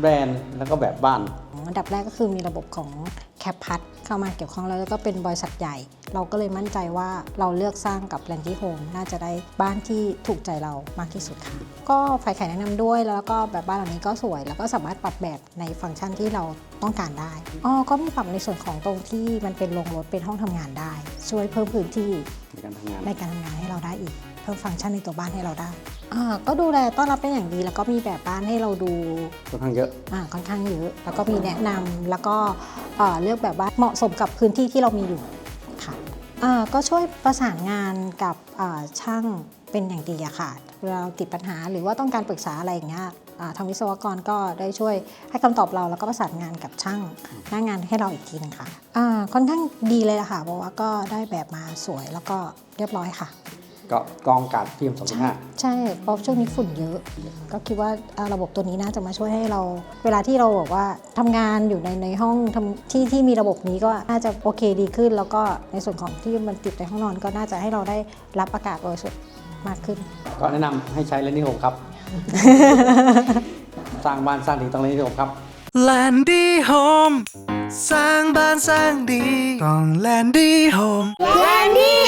แบรนด์แล้วก็แบบบ้าน อันดับแรกก็คือมีระบบของ ปพัดเข้ามาเกี่ยวข้องแล้วแล้วก็เป็นบริษัทใหญ่ เราก็เลยมั่นใจว่าเราเลือกสร้างกับแลนดี้โฮมน่าจะได้บ้านที่ถูกใจเรามากที่สุดค่ะ ก็ฝ่ายขายแนะนำด้วยแล้วก็แบบบ้านหลังนี้ก็สวย แล้วก็สามารถปรับแบบในฟังก์ชันที่เราต้องการได้อ๋อก็มีปรับในส่วนของตรงที่มันเป็นโรงรถเป็นห้องทำงานได้ ช่วยเพิ่มพื้นที่ในการทำงานในการทำงานให้เราได้อีก เพิ่มฟังก์ชันในตัวบ้านให้เราได้อ่าก็ดูแลต้อนรับเป็นอย่างดีแล้วก็มีแบบบ้านให้เราดูค่อนข้างเยอะอ่าค่อนข้างเยอะ แล้วก็มีแนะนำแล้วก็เอ่อเลือกแบบว่าเหมาะสมกับพื้นที่ที่เรามีอยู่ค่ะก็ช่วยประสานงานกับช่างเป็นอย่างดีอะค่ะเราติดปัญหาหรือว่าต้องการปรึกษาอะไรอย่างเงี้ยทางวิศวกรก็ได้ช่วยให้คำตอบเราแล้วก็ประสานงานกับช่างหน้างานให้เราอีกทีหนึงค่ะค่อนข้างดีเลยละค่ะเพราะว่าก็ได้แบบมาสวยแล้วก็เรียบร้อยค่ะ ก็กรองอากาศพีเอ็มสองจุดห้าใช่เพราะช่วงนี้ฝุ่นเยอะ ก็คิดว่าอ่าระบบตัวนี้น่าจะมาช่วยให้เรา เวลาที่เราบอกว่าทำงานอยู่ในในห้องทำที่ที่มีระบบนี้ก็น่าจะโอเคดีขึ้น แล้วก็ในส่วนของที่มันติดในห้องนอนก็น่าจะให้เราได้รับอากาศบริสุทธิ์มากขึ้น ก็แนะนำให้ใช้เลนนี่โฮมครับ สร้างบ้านสร้างดีต้องเลนนี่โฮมครับแลนดี้โฮมสร้างบ้านสร้างดีต้องแลนดี้โฮม Landy Home